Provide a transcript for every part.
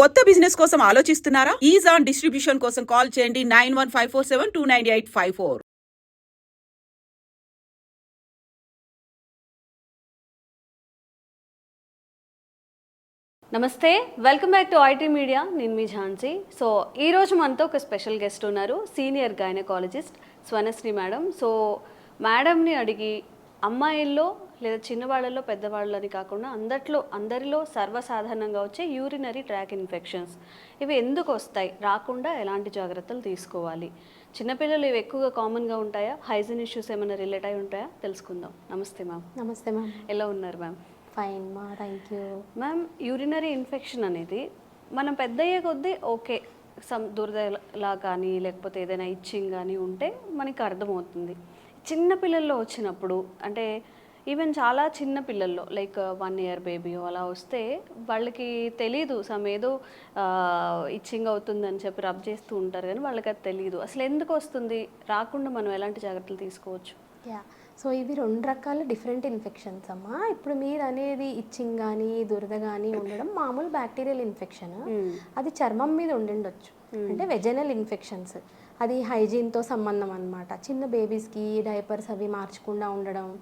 కొత్త బిజినెస్ కోసం ఆలోచిస్తున్నారా? ఈజ్ ఆన్ డిస్ట్రిబ్యూషన్ కోసం కాల్ చేయండి nine one five four seven two nine eight five four. నమస్తే welcome back to IT media. నేను మీ ఝాన్సీ. సో ఈ రోజు మనతో ఒక స్పెషల్ గెస్ట్ ఉన్నారు. Senior gynaecologist Swanasri madam. So మేడంని అడిగి అమ్మాయిల్లో లేదా చిన్నవాళ్ళలో పెద్దవాళ్ళని కాకుండా అందట్లో అందరిలో సర్వసాధారణంగా వచ్చే యూరినరీ ట్రాక్ ఇన్ఫెక్షన్స్ ఇవి ఎందుకు వస్తాయి? రాకుండా ఎలాంటి జాగ్రత్తలు తీసుకోవాలి? చిన్నపిల్లలు ఇవి ఎక్కువగా కామన్గా ఉంటాయా? హైజీన్ ఇష్యూస్ ఏమైనా రిలేట్ అయి ఉంటాయా? తెలుసుకుందాం. నమస్తే మ్యామ్. నమస్తే మ్యామ్. ఎలా ఉన్నారు ma'am? Fine ma'am thank you. Ma'am urinary infection అనేది మనం పెద్ద అయ్యే కొద్దీ ఓకే సమ్ దురదలా కానీ లేకపోతే ఏదైనా ఇచ్చింగ్ కానీ ఉంటే మనకి అర్థమవుతుంది. చిన్న పిల్లల్లో వచ్చినప్పుడు అంటే ఈవెన్ చాలా చిన్న పిల్లల్లో లైక్ వన్ ఇయర్ బేబీ అలా వస్తే వాళ్ళకి తెలీదు సమ్ ఏదో ఇచ్చింగ్ అవుతుందని చెప్పి రబ్ చేస్తూ ఉంటారు కానీ వాళ్ళకి అది తెలియదు అసలు ఎందుకు వస్తుంది? రాకుండా మనం ఎలాంటి జాగ్రత్తలు తీసుకోవచ్చు? యా సో ఇవి రెండు రకాల డిఫరెంట్ ఇన్ఫెక్షన్స్ అమ్మా. ఇప్పుడు మీరు అనేది ఇచ్చింగ్ కానీ దురద కానీ ఉండడం మామూలు బ్యాక్టీరియల్ ఇన్ఫెక్షన్ అది చర్మం మీద ఉండిండొచ్చు. అంటే వెజనల్ ఇన్ఫెక్షన్స్ అది హైజీన్తో సంబంధం అన్నమాట. చిన్న బేబీస్కి డైపర్స్ అవి మార్చకుండా ఉండడం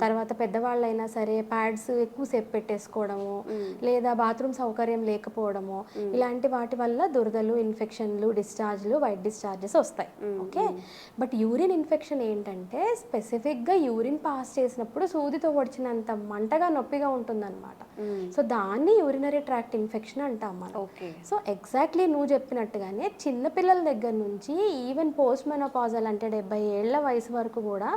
తర్వాత పెద్దవాళ్ళైనా సరే ప్యాడ్స్ ఎక్కువసేపు పెట్టేసుకోవడము లేదా బాత్రూమ్ సౌకర్యం లేకపోవడము ఇలాంటి వాటి వల్ల దురదలు ఇన్ఫెక్షన్లు డిశ్చార్జ్లు వైట్ డిశ్చార్జెస్ వస్తాయి. ఓకే? బట్ యూరిన్ ఇన్ఫెక్షన్ ఏంటంటే స్పెసిఫిక్గా యూరిన్ పాస్ చేసినప్పుడు సూదితో పొడిచినంత మంటగా నొప్పిగా ఉంటుందన్నమాట. సో దాన్ని యూరినరీ ట్రాక్ట్ ఇన్ఫెక్షన్ అంటాం మనం. సో ఎగ్జాక్ట్లీ నువ్వు చెప్పినట్టుగానే చిన్నపిల్లల దగ్గర నుంచి ఈవెన్ పోస్ట్ మెనోపాజల్ అంటే డెబ్బై ఏళ్ళ వయసు వరకు కూడా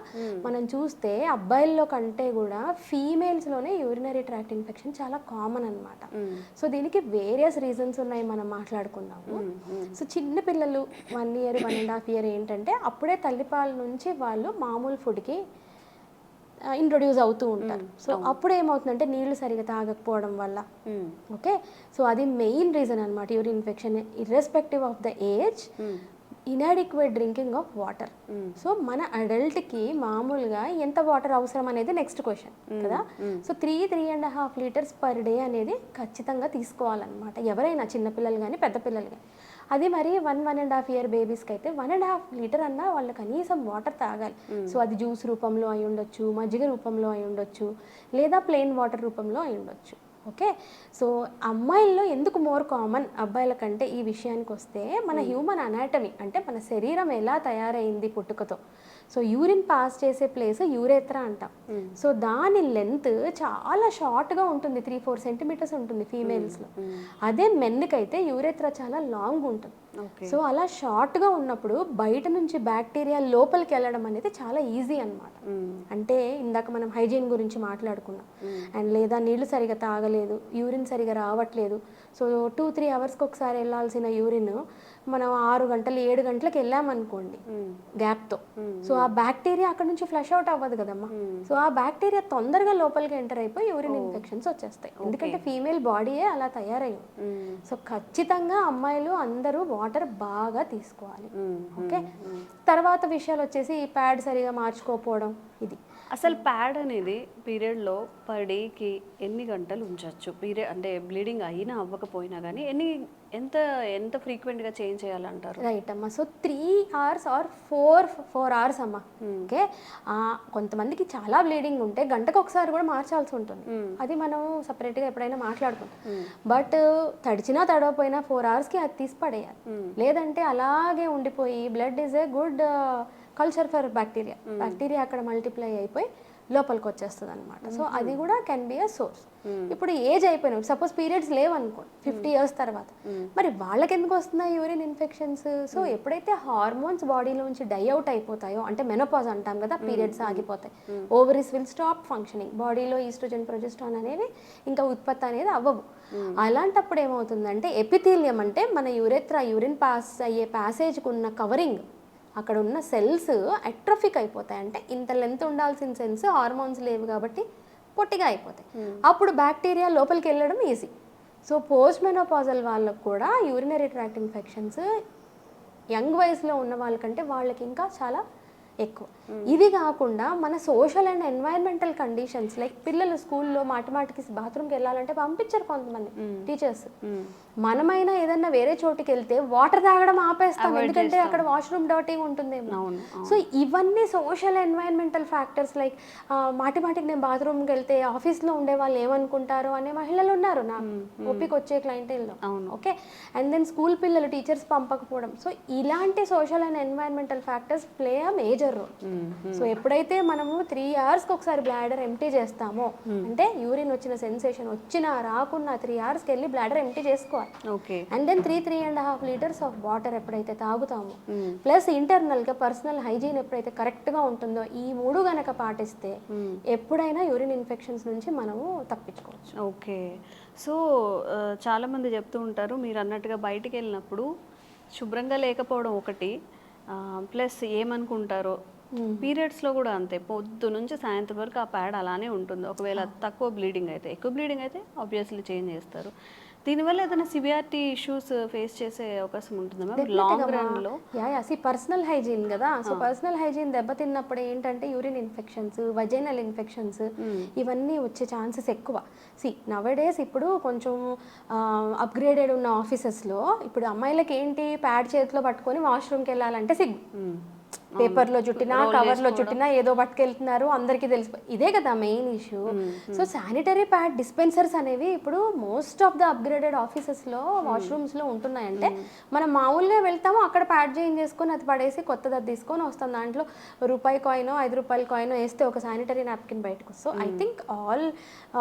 మనం చూస్తే అబ్బాయిల్లో కంటే కూడా ఫీమేల్స్లోనే యూరినరీ ట్రాక్ట్ ఇన్ఫెక్షన్ చాలా కామన్ అన్నమాట. సో దీనికి వేరియస్ రీజన్స్ ఉన్నాయి మనం మాట్లాడుకుందాము. సో చిన్న పిల్లలు one year one and half year ఏంటంటే అప్పుడే తల్లిపాల నుంచి వాళ్ళు మామూలు ఫుడ్కి ఇంట్రొడ్యూస్ అవుతూ ఉంటారు. సో అప్పుడు ఏమవుతుందంటే నీళ్ళు సరిగా తాగకపోవడం వల్ల. ఓకే? సో అది మెయిన్ రీజన్ అనమాట urine infection irrespective of the age inadequate drinking of water so మన అడల్ట్కి మామూలుగా ఎంత వాటర్ అవసరం అనేది నెక్స్ట్ క్వశ్చన్ కదా? So three three and half litres per day అనేది ఖచ్చితంగా తీసుకోవాలన్నమాట. ఎవరైనా చిన్నపిల్లలు కానీ పెద్ద పిల్లలు కానీ అది మరి one one and half year బేబీస్కి అయితే వన్ అండ్ హాఫ్ లీటర్ అన్నా వాళ్ళు కనీసం వాటర్ తాగాలి. సో అది జ్యూస్ రూపంలో అయి ఉండొచ్చు మజ్జిగ రూపంలో అయి ఉండొచ్చు లేదా ప్లెయిన్ వాటర్ రూపంలో అయి ఉండొచ్చు. ఓకే? సో అమ్మాయిల్లో ఎందుకు మోర్ కామన్ అబ్బాయిల కంటే ఈ విషయానికి వస్తే మన హ్యూమన్ అనాటమీ అంటే మన శరీరం ఎలా తయారైంది పుట్టుకతో. సో యూరిన్ పాస్ చేసే ప్లేస్ యూరేత్రా అంటాం. సో దాని లెంత్ చాలా షార్ట్గా ఉంటుంది త్రీ ఫోర్ సెంటీమీటర్స్ ఉంటుంది ఫీమేల్స్లో. అదే మెన్కి అయితే యూరేత్రా చాలా లాంగ్ ఉంటుంది. సో అలా షార్ట్గా ఉన్నప్పుడు బయట నుంచి బ్యాక్టీరియా లోపలికి వెళ్ళడం అనేది చాలా ఈజీ అన్నమాట. అంటే ఇందాక మనం హైజీన్ గురించి మాట్లాడుకున్నాం. అండ్ లేదా నీళ్ళు సరిగా తాగలేదు యూరిన్ సరిగా రావట్లేదు. సో టూ త్రీ అవర్స్కి ఒకసారి వెళ్ళాల్సిన యూరిన్ మనం ఆరు గంటలు ఏడు గంటలకు వెళ్ళామనుకోండి గ్యాప్తో. సో ఆ బ్యాక్టీరియా అక్కడ నుంచి ఫ్లష్ అవుట్ అవ్వదు కదమ్మా. సో ఆ బ్యాక్టీరియా తొందరగా లోపలికి ఎంటర్ అయిపోయి యూరిన్ ఇన్ఫెక్షన్స్ వచ్చేస్తాయి. ఎందుకంటే ఫీమేల్ బాడీయే అలా తయారై ఉంది సో ఖచ్చితంగా అమ్మాయిలు అందరూ వాటర్ బాగా తీసుకోవాలి. ఓకే? తర్వాత విషయాలు వచ్చేసి ఈ ప్యాడ్ సరిగా మార్చుకోకపోవడం. ఇది. అసలు ప్యాడ్ అనేది పీరియడ్లో పర్ డేకి ఎన్ని గంటలు ఉంచవచ్చు పీరియడ్ అంటే బ్లీడింగ్ అయినా అవ్వకపోయినా కానీ ఎన్ని ఎంత ఎంత ఫ్రీక్వెంట్గా చేంజ్ చేయాలంటారు? రైట్ అమ్మా. So three hours or four four hours అమ్మా. ఓకే? కొంతమందికి చాలా బ్లీడింగ్ ఉంటే గంటకు ఒకసారి కూడా మార్చాల్సి ఉంటుంది. అది మనం సపరేట్గా ఎప్పుడైనా మాట్లాడుకుంటాం. బట్ తడిచినా తడవపోయినా ఫోర్ అవర్స్కి అది తీసి పడేయాలి. లేదంటే అలాగే ఉండిపోయి blood is a good culture for bacteria bacteria అక్కడ మల్టిప్లై అయిపోయి లోపలికి వచ్చేస్తుంది అనమాట సో అది కూడా కెన్ బి అ సోర్స్ ఇప్పుడు ఏజ్ అయిపోయినాం. సపోజ్ పీరియడ్స్ లేవనుకోండి ఫిఫ్టీ ఇయర్స్ తర్వాత. మరి వాళ్ళకి ఎందుకు వస్తున్నాయి యూరిన్ ఇన్ఫెక్షన్స్ సో ఎప్పుడైతే హార్మోన్స్ బాడీలోంచి డై అవుట్ అయిపోతాయో అంటే మెనోపాజ్ అంటాం కదా పీరియడ్స్ ఆగిపోతాయి. ఓవరీస్ విల్ స్టాప్ ఫంక్షనింగ్ బాడీలో ఈస్ట్రోజన్ ప్రొజెస్ట్రాన్ అనేవి ఇంకా ఉత్పత్తి అనేది అవ్వవు. అలాంటప్పుడు ఏమవుతుందంటే ఎపిథీలియం అంటే మన యూరెత్రా యూరిన్ పాస్ అయ్యే ప్యాసేజ్కి ఉన్న కవరింగ్ అక్కడ ఉన్న సెల్స్ అట్రఫిక్ అయిపోతాయి. అంటే ఇంత లెంత్ ఉండాల్సిన సెల్స్ హార్మోన్స్ లేవు కాబట్టి పొట్టిగా అయిపోతాయి. అప్పుడు బ్యాక్టీరియా లోపలికి వెళ్ళడం ఈజీ సో పోస్ట్ మెనోపాజల్ వాళ్ళకు కూడా యూరినరీ ట్రాక్ట్ ఇన్ఫెక్షన్స్ యంగ్ వయసులో ఉన్న వాళ్ళకంటే వాళ్ళకి ఇంకా చాలా ఎక్కువ. ఇది కాకుండా మన social and environmental conditions like పిల్లలు స్కూల్లో మాటి మాటికి బాత్రూమ్కి వెళ్ళాలంటే పంపించరు కొంతమంది టీచర్స్ మనమైనా ఏదన్నా వేరే చోటుకి వెళ్తే వాటర్ తాగడం ఆపేస్తాం. ఎందుకంటే అక్కడ వాష్రూమ్ డర్టీగా ఉంటుందేమో. సో ఇవన్నీ సోషల్ ఎన్వైరన్మెంటల్ ఫ్యాక్టర్స్ లైక్ మాటి మాటికి నేను బాత్రూమ్కి వెళ్తే ఆఫీస్లో ఉండే వాళ్ళు ఏమనుకుంటారు అనే మహిళలు ఉన్నారు నా ఓపిక వచ్చే క్లయింటేల్లో. అవును. ఓకే? అండ్ దెన్ స్కూల్ పిల్లలు టీచర్స్ పంపకపోవడం. సో ఇలాంటి social and environmental factors play a major role. So ఎప్పుడైతే మనము త్రీ అవర్స్కి ఒకసారి బ్లాడర్ ఎంటీ చేస్తామో అంటే యూరిన్ వచ్చిన సెన్సేషన్ వచ్చినా రాకున్నా త్రీ అవర్స్కి వెళ్ళి బ్లాడర్ ఎంటీ చేసుకోవాలి. Okay and then three three and half litres of water ఎప్పుడైతే తాగుతామో ప్లస్ ఇంటర్నల్గా పర్సనల్ హైజీన్ ఎప్పుడైతే కరెక్ట్గా ఉంటుందో ఈ మూడు గనక పాటిస్తే ఎప్పుడైనా యూరిన్ ఇన్ఫెక్షన్స్ నుంచి మనము తప్పించుకోవచ్చు. ఓకే సో ఆ, చాలామంది చెప్తూ ఉంటారు మీరు అన్నట్టుగా బయటికి వెళ్ళినప్పుడు శుభ్రంగా లేకపోవడం ఒకటి ప్లస్ ఏమనుకుంటారో పీరియడ్స్లో కూడా అంతే. పొద్దు నుంచి సాయంత్రం వరకు ఆ ప్యాడ్ అలానే ఉంటుంది. ఒకవేళ తక్కువ బ్లీడింగ్ అయితే ఎక్కువ బ్లీడింగ్ అయితే ఆబ్వియస్లీ చేంజ్ చేస్తారు. దీనివల్ల ఏదైనా సివియారిటీ ఇష్యూస్ ఫేస్ చేసే అవకాశం ఉంటుందా మ్యామ్? లాంగ్ రన్లో yeah yeah see personal hygiene కదా. సో పర్సనల్ హైజీన్ దెబ్బతిన్నప్పుడు ఏంటంటే యూరిన్ ఇన్ఫెక్షన్స్ వజైనల్ ఇన్ఫెక్షన్స్ ఇవన్నీ వచ్చే ఛాన్సెస్ ఎక్కువ. సి నవడేస్ ఇప్పుడు కొంచెం అప్గ్రేడెడ్ ఉన్న ఆఫీసెస్లో ఇప్పుడు అమ్మాయిలకి ఏంటి ప్యాడ్ చేతిలో పట్టుకొని వాష్రూమ్కి వెళ్ళాలంటే సిగ్గు. పేపర్లో చుట్టినా కవర్లో చుట్టినా ఏదో పట్టుకెళ్తున్నారు అందరికీ తెలిసి ఇదే కదా main issue so sanitary pad dispensers అనేవి ఇప్పుడు మోస్ట్ ఆఫ్ ద అప్గ్రేడెడ్ ఆఫీసెస్లో వాష్రూమ్స్లో ఉంటున్నాయంటే మనం మామూలుగా వెళ్తాము అక్కడ ప్యాడ్ చేంజ్ చేసుకొని అది పడేసి కొత్తది అది తీసుకొని వస్తాం. దాంట్లో రూపాయి కాయినో ఐదు రూపాయల కాయినో వేస్తే ఒక శానిటరీ నాప్కిన్ బయటకు so I think all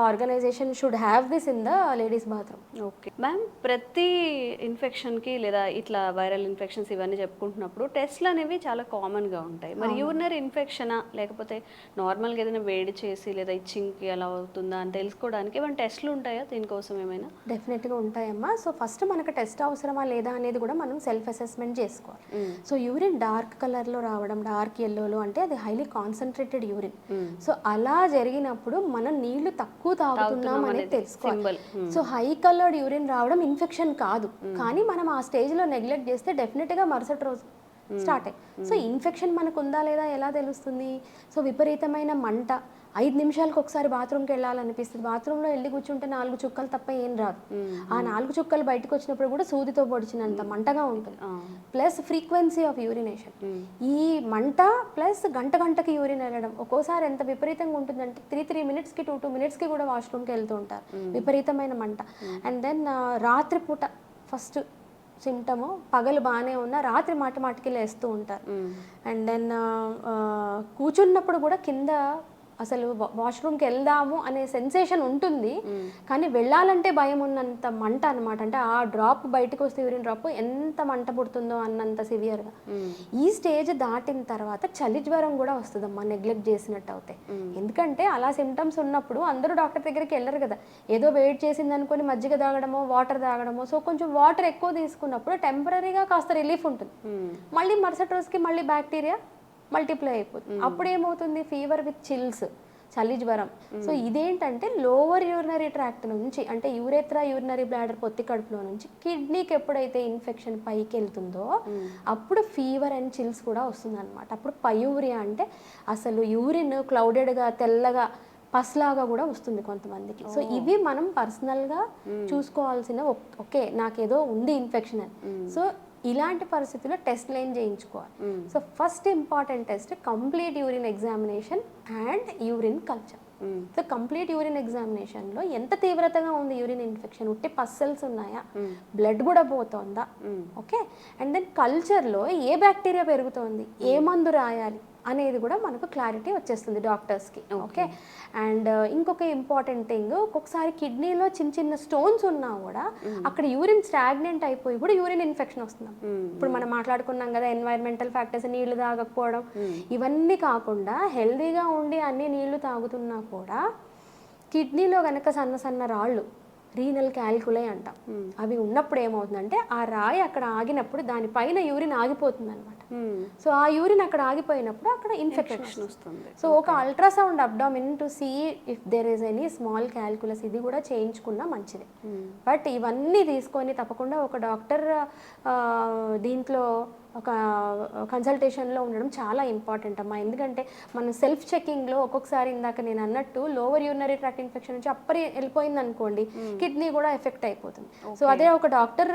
organization should have this in the ladies bathroom okay ma'am ప్రతి ఇన్ఫెక్షన్కి లేదా ఇట్లా వైరల్ ఇన్ఫెక్షన్స్ ఇవన్నీ చెప్పుకుంటున్నప్పుడు టెస్ట్లు అనేవి చాలా కామన్గా ఉంటాయి. మరి యూరినరీ ఇన్ఫెక్షనా లేకపోతే నార్మల్గా ఏదైనా వేడి చేసి లేదా ఇచ్చింగ్కి ఎలా అవుతుందా అని తెలుసుకోవడానికి ఏమైనా టెస్ట్లు ఉంటాయా దీనికోసం ఏమైనా? డెఫినెట్గా ఉంటాయమ్మా. సో ఫస్ట్ మనకు టెస్ట్ అవసరమా లేదా అనేది కూడా మనం సెల్ఫ్ అసెస్మెంట్ చేసుకోవాలి సో యూరిన్ డార్క్ కలర్లో రావడం డార్క్ ఎల్లోలో అంటే అది హైలీ కాన్సన్ట్రేటెడ్ యూరిన్ సో అలా జరిగినప్పుడు మనం నీళ్ళు తక్కువ తాగుతున్నాం అనేది తెలుసుకోవాలి. సో హై కలర్డ్ యూరిన్ రావడం ఇన్ఫెక్షన్ కాదు. కానీ మనం ఆ స్టేజ్లో నెగ్లెక్ట్ చేస్తే డెఫినెట్గా మరుసటి రోజు స్టార్ట్ అయ్యి. సో ఇన్ఫెక్షన్ మనకు ఉందా లేదా ఎలా తెలుస్తుంది? సో విపరీతమైన మంట. ఐదు నిమిషాలకు ఒకసారి బాత్రూమ్కి వెళ్ళాలనిపిస్తుంది. బాత్రూంలో వెళ్ళి కూర్చుంటే నాలుగు చుక్కలు తప్ప ఏం రాదు. ఆ నాలుగు చుక్కలు బయటకు వచ్చినప్పుడు కూడా సూదితో పొడిచినంత మంటగా ఉంటుంది. Plus frequency of urination. ఈ మంట ప్లస్ గంట గంటకి యూరిన్ వెళ్ళడం. ఒక్కోసారి ఎంత విపరీతంగా ఉంటుందంటే త్రీ త్రీ మినిట్స్కి టూ టూ మినిట్స్కి కూడా వాష్రూమ్కి వెళ్తూ ఉంటారు. విపరీతమైన మంట. అండ్ దెన్ రాత్రిపూట ఫస్ట్ సిమ్టము పగలు బాగానే ఉన్నా రాత్రి మాటి మాటికి లేస్తూ ఉంటారు. అండ్ దెన్ కూర్చున్నప్పుడు కూడా కింద అసలు వాష్రూమ్కి వెళ్దాము అనే సెన్సేషన్ ఉంటుంది. కానీ వెళ్ళాలంటే భయం ఉన్నంత మంట అనమాట అంటే ఆ డ్రాప్ బయటకు వస్తే యూరిన్ డ్రాప్ ఎంత మంట పుడుతుందో అన్నంత సివియర్గా ఈ స్టేజ్ దాటిన తర్వాత చలి జ్వరం కూడా వస్తుందమ్మా నెగ్లెక్ట్ చేసినట్టు అవుతాయి ఎందుకంటే అలా సిమ్టమ్స్ ఉన్నప్పుడు అందరూ డాక్టర్ దగ్గరికి వెళ్ళరు కదా. ఏదో వెయిట్ చేసింది అనుకొని మజ్జిగ తాగడమో వాటర్ తాగడమో సో కొంచెం వాటర్ ఎక్కువ తీసుకున్నప్పుడు టెంపరీగా కాస్త రిలీఫ్ ఉంటుంది. మళ్ళీ మరుసటి రోజుకి మళ్ళీ బ్యాక్టీరియా మల్టిప్లై అయిపోతుంది. అప్పుడు ఏమవుతుంది ఫీవర్ విత్ చిల్స్ చలి జ్వరం. సో ఇదేంటంటే లోవర్ యూరినరీ ట్రాక్ట్ నుంచి అంటే యూరేత్రా యూరినరీ బ్లాడర్ పొత్తి కడుపులో నుంచి కిడ్నీకి ఎప్పుడైతే ఇన్ఫెక్షన్ పైకి వెళ్తుందో అప్పుడు ఫీవర్ అండ్ చిల్స్ కూడా వస్తుంది అనమాట అప్పుడు పయూరియా అంటే అసలు యూరిన్ క్లౌడెడ్గా తెల్లగా పస్లాగా కూడా వస్తుంది కొంతమందికి. సో ఇవి మనం పర్సనల్గా చూసుకోవాల్సిన ఓకే నాకేదో ఉంది ఇన్ఫెక్షన్ అని. సో ఇలాంటి పరిస్థితుల్లో టెస్ట్ లైన్ చేయించుకోవాలి. So first important test complete urine examination and urine culture so complete urine ఎగ్జామినేషన్లో ఎంత తీవ్రతగా ఉంది యూరిన్ ఇన్ఫెక్షన్ ఉట్టి పస్సల్స్ ఉన్నాయా? బ్లడ్ కూడా పోతోందా? ఓకే అండ్ దెన్ కల్చర్లో ఏ బ్యాక్టీరియా పెరుగుతోంది? ఏ మందు రాయాలి? అనేది కూడా మనకు క్లారిటీ వచ్చేస్తుంది డాక్టర్స్కి ఓకే అండ్ ఇంకొక ఇంపార్టెంట్ థింగ్ ఒక్కొక్కసారి కిడ్నీలో చిన్న చిన్న స్టోన్స్ ఉన్నా కూడా అక్కడ యూరిన్ స్టాగ్నెంట్ అయిపోయి కూడా యూరిన్ ఇన్ఫెక్షన్ వస్తుంది. ఇప్పుడు మనం మాట్లాడుకున్నాం కదా ఎన్వైరన్మెంటల్ ఫ్యాక్టర్స్ నీళ్ళు తాగకపోవడం. ఇవన్నీ కాకుండా హెల్దీగా ఉండి అన్ని నీళ్ళు తాగుతున్నా కూడా కిడ్నీలో కనుక సన్న సన్న రాళ్ళు రీనల్ క్యాల్కులై అంటాం. అవి ఉన్నప్పుడు ఏమవుతుందంటే ఆ రాయి అక్కడ ఆగినప్పుడు దానిపైన యూరిన్ ఆగిపోతుంది అనమాట సో ఆ యూరిన్ అక్కడ ఆగిపోయినప్పుడు అక్కడ ఇన్ఫెక్షన్ వస్తుంది. సో ఒక ultrasound abdomen to see if there is any small calculus ఇది కూడా చేయించుకున్నా మంచిది. బట్ ఇవన్నీ తీసుకొని తప్పకుండా ఒక డాక్టర్ దీంట్లో ఒక కన్సల్టేషన్లో ఉండడం చాలా ఇంపార్టెంట్ అమ్మా. ఎందుకంటే మన సెల్ఫ్ చెకింగ్లో ఒక్కొక్కసారి ఇందాక నేను అన్నట్టు లోవర్ యూరినరీ ట్రాక్ట్ ఇన్ఫెక్షన్ నుంచి అప్పటి వెళ్ళిపోయింది అనుకోండి కిడ్నీ కూడా ఎఫెక్ట్ అయిపోతుంది. సో అదే ఒక డాక్టర్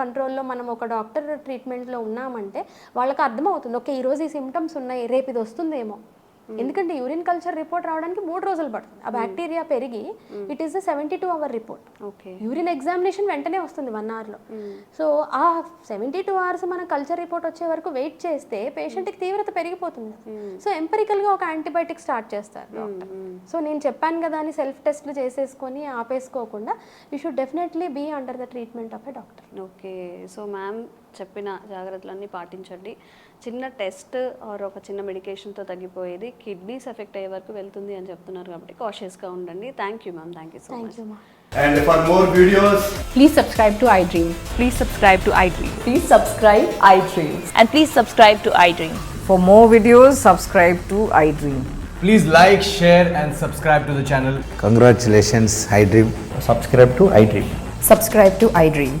కంట్రోల్లో మనం ఒక డాక్టర్ ట్రీట్మెంట్లో ఉన్నామంటే వాళ్ళకి అర్థమవుతుంది ఓకే ఈరోజు ఈ సిమ్టమ్స్ ఉన్నాయి రేపు ఇది వస్తుందేమో. ఎందుకంటే యూరిన్ కల్చర్ రిపోర్ట్ రావడానికి మూడు రోజులు పడుతుంది. ఆ బ్యాక్టీరియా పెరిగి it is seventy two hour report okay urine examination వెంటనే వస్తుంది వన్ అవర్లో సో ఆ సెవెంటీ టూ అవర్స్ మన కల్చర్ రిపోర్ట్ వచ్చే వరకు వెయిట్ చేస్తే పేషెంట్కి తీవ్రత పెరిగిపోతుంది. సో ఎంపరికల్గా ఒక యాంటీబయాటిక్ స్టార్ట్ చేస్తారు డాక్టర్ సో నేను చెప్పాను కదా అని సెల్ఫ్ టెస్ట్లు చేసేసుకొని ఆపేసుకోకుండా you should definitely be under the treatment of a doctor okay so ma'am చెప్పిన జాగ్రత్తలన్నీ పాటించండి చిన్న టెస్ట్ ఆర్ ఒక చిన్న మెడికేషన్తో తగ్గిపోయేది కిడ్నీస్ ఎఫెక్ట్ అయ్యే వరకు వెళ్తుంది అని చెప్తున్నారు కాబట్టి కాషియస్గా ఉండండి thank you ma'am thank you so thank much And for more videos, Please subscribe to iDream. Please subscribe to iDream. Please subscribe iDream. And please subscribe to iDream. For more videos, subscribe to iDream. Please like, share, and subscribe to the channel. Congratulations, iDream. subscribe to iDream. Subscribe to iDream.